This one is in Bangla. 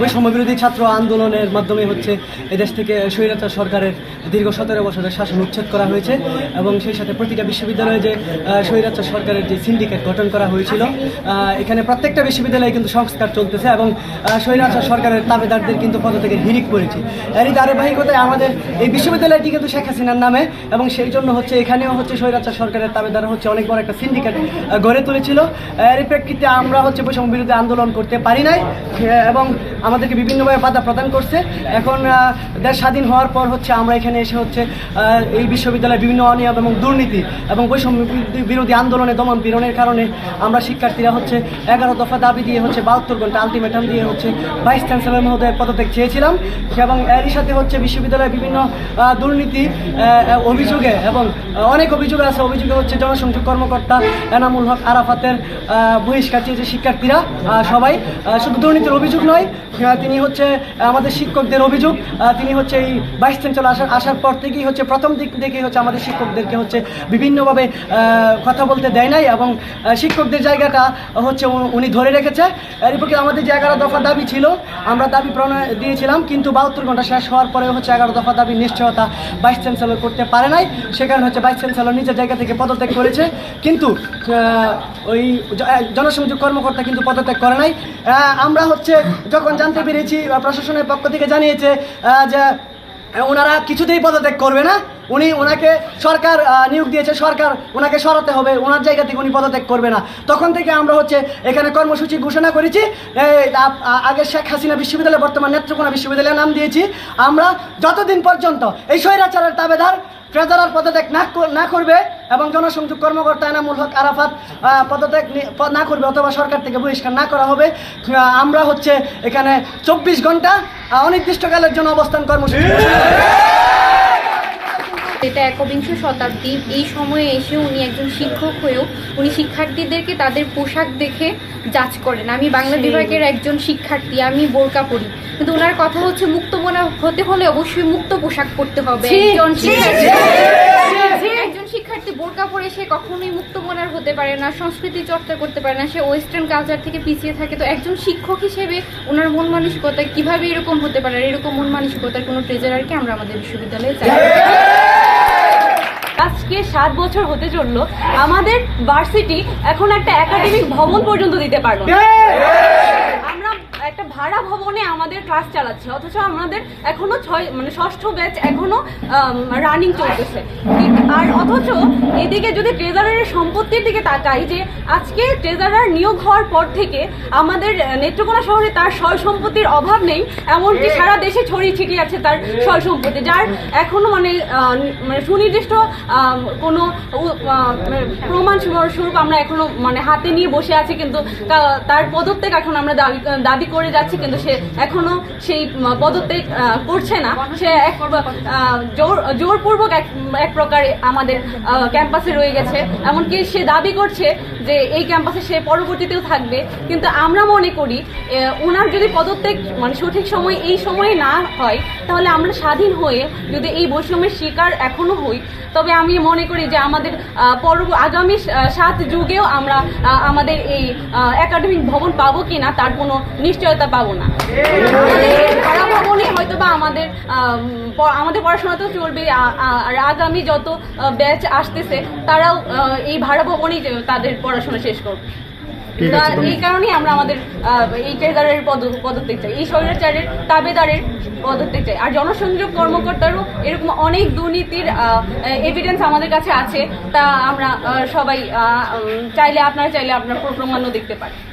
বৈষম্য বিরোধী ছাত্র আন্দোলনের মাধ্যমে হচ্ছে এদেশ থেকে স্বৈরাচার সরকারের দীর্ঘ সতেরো বছরের শাসন উচ্ছেদ করা হয়েছে এবং সেই সাথে প্রতিটা বিশ্ববিদ্যালয়ে যে স্বৈরাচার সরকারের যে সিন্ডিকেট গঠন করা হয়েছিল এখানে প্রত্যেকটা বিশ্ববিদ্যালয়ে কিন্তু সংস্কার চলতেছে এবং স্বৈরাচার সরকারের তাবেদারদের কিন্তু পদ থেকে হিরিক পড়েছে। এরই ধারাবাহিকতায় আমাদের এই বিশ্ববিদ্যালয়টি কিন্তু শেখ হাসিনার নামে এবং সেই জন্য হচ্ছে এখানেও হচ্ছে স্বৈরাচার সরকারের তাবেদার হচ্ছে অনেক বড় একটা সিন্ডিকেট গড়ে তুলেছিল। এর প্রেক্ষিতে আমরা হচ্ছে বৈষম্য বিরুদ্ধে আন্দোলন করতে পারি নাই, এবং আমাদেরকে বিভিন্নভাবে বাধা প্রদান করছে। এখন দেশ স্বাধীন হওয়ার পর হচ্ছে আমরা এখানে এসে হচ্ছে এই বিশ্ববিদ্যালয়ে বিভিন্ন অনিয়ম এবং দুর্নীতি এবং বৈষম্য বিরোধী- আন্দোলনে দমন পীড়নের কারণে আমরা শিক্ষার্থীরা হচ্ছে এগারো দফা দাবি দিয়ে হচ্ছে বাহাত্তর ঘণ্টা আলটিমেটাম দিয়ে হচ্ছে ভাইস চ্যান্সেলর মহোদয়ের পদত্যাগ চেয়েছিলাম এবং এরই সাথে হচ্ছে বিশ্ববিদ্যালয়ে বিভিন্ন দুর্নীতি অভিযোগে এবং অনেক অভিযোগ আছে। অভিযোগে হচ্ছে জনসংযোগ কর্মকর্তা এনামুল হক আরাফাতের বহিষ্কার চেয়েছে শিক্ষার্থীরা সবাই শুধু দুর্নীতির অভিযোগ নয় তিনি হচ্ছে আমাদের শিক্ষকদের অভিযোগ তিনি হচ্ছে এই ভাইস চ্যান্সেলর আসার আসার পর থেকেই হচ্ছে প্রথম দিক থেকেই হচ্ছে আমাদের শিক্ষকদেরকে হচ্ছে বিভিন্নভাবে কথা বলতে দেয় নাই এবং শিক্ষকদের জায়গাটা হচ্ছে উনি ধরে রেখেছে। এর পক্ষে আমাদের যে এগারো দফা দাবি ছিল, আমরা দাবি প্রণয় দিয়েছিলাম, কিন্তু বাহাত্তর ঘণ্টা শেষ হওয়ার পরে হচ্ছে এগারো দফা দাবি নিশ্চয়তা ভাইস চ্যান্সেলর করতে পারে নাই। সে কারণে হচ্ছে ভাইস চ্যান্সেলর নিজের জায়গা থেকে পদত্যাগ করেছে। কিন্তু ওই জনসংযোগ কর্মকর্তা কিন্তু পদত্যাগ করে নাই। আমরা হচ্ছে যখন জানতে পেরেছি প্রশাসনের পক্ষ থেকে জানিয়েছে যে ওনারা কিছুতেই পদত্যাগ করবে না। উনি ওনাকে সরকার নিয়োগ দিয়েছে, সরকার ওনাকে সরাতে হবে, ওনার জায়গা থেকে উনি পদত্যাগ করবে না। তখন থেকে আমরা হচ্ছে এখানে কর্মসূচি ঘোষণা করেছি। আগে শেখ হাসিনা বিশ্ববিদ্যালয়, বর্তমান নেত্রকোনা বিশ্ববিদ্যালয়ের নাম দিয়েছি। আমরা যতদিন পর্যন্ত এই স্বৈরাচারের তাবেদার ট্রেজারার পদত্যাগ না করবে এবং জনসংযোগ কর্মকর্তা এনামুল হক আরাফাত পদত্যাগ না করবে অথবা সরকার থেকে বহিষ্কার না করা হবে। আমরা হচ্ছে এখানে চব্বিশ ঘণ্টা অনির্দিষ্টকালের জন্য অবস্থান কর্মসূচি এটা একবিংশ শতাব্দী এই সময়ে এসে উনি একজন শিক্ষক হয়েও উনি শিক্ষার্থীদেরকে তাদের পোশাক দেখে জাজ করেন। আমি বাংলা বিভাগের একজন শিক্ষার্থী আমি বোরকা পরি। কিন্তু ওনার কথা হচ্ছে মুক্ত মনা হতে হলে অবশ্যই মুক্ত পোশাক পরতে হবে। একজন শিক্ষার্থী। সে কখনোই মুক্ত মনার হতে পারে না সংস্কৃতি চর্চা করতে পারে না সে ওয়েস্টার্ন কালচার থেকে পিছিয়ে থাকে। তো একজন শিক্ষক হিসেবে ওনার মন মানসিকতা কীভাবে এরকম হতে পারে? এরকম মন মানসিকতার কোনো ট্রেজারারকে আমরা আমাদের বিশ্ববিদ্যালয়ে চাই আজকে সাত বছর হতে চলল আমাদের ভার্সিটি এখন একটা একাডেমিক ভবন পর্যন্ত দিতে পারল একটা ভাড়া ভবনে আমাদের ক্লাস চালাচ্ছে অথচ আমাদের এখনও ছয় মানে ষষ্ঠ ব্যাচ এখনও রানিং চলতেছে। আর অথচ এদিকে যদি ট্রেজারারের সম্পত্তির দিকে তাকাই যে আজকে ট্রেজারার নিয়োগ হওয়ার পর থেকে আমাদের নেত্রকোনা শহরে তার সয় সম্পত্তির অভাব নেই এমনকি সারা দেশে ছড়িয়ে ছিটিয়ে আছে তার সয় সম্পত্তি যার এখনও মানে মানে সুনির্দিষ্ট কোনো মানে প্রমাণ স্বরূপ আমরা এখনও মানে হাতে নিয়ে বসে আছি কিন্তু তার পদত্যাগ এখন আমরা দাবি দাবি করে যাচ্ছি, কিন্তু সে এখনও সেই পদত্যাগ করছে না। সে এক জোর, জোরপূর্বক এক প্রকার আমাদের ক্যাম্পাসে রয়ে গেছে। এমনকি সে দাবি করছে যে এই ক্যাম্পাসে সে পরবর্তীতেও থাকবে। কিন্তু আমরা মনে করি ওনার যদি পদত্যাগ মানে সঠিক সময়, এই সময়ে না হয়, তাহলে আমরা স্বাধীন হয়ে যদি এই বৈষম্যের শিকার এখনও হই, তবে আমি মনে করি যে আমাদের পরব, আগামী সাত যুগেও আমরা আমাদের এই একাডেমিক ভবন পাবো কিনা, তার কোনো নিশ্চয়তা পাবো না। আমাদের ভবনে হয়তো বা আমাদের আম, আমাদের পড়াশোনা তো চলবে আর আগামী যত ব্যাচ আসতেছে তারাও এই ভাড়া ভবনেই তাদের পড়াশোনা শেষ করবে এই কারণেই আমরা আমাদের এই ট্রেজারের পদ পদত্যাগ চাই এই স্বৈরাচারের তাবেদারের পদত্যাগ চাই। আর জনসংযোগ কর্মকর্তারও এরকম অনেক দুর্নীতির এভিডেন্স আমাদের কাছে আছে তা আমরা সবাই চাইলে আপনারা চাইলে আপনার প্রমাণও দেখতে পারেন।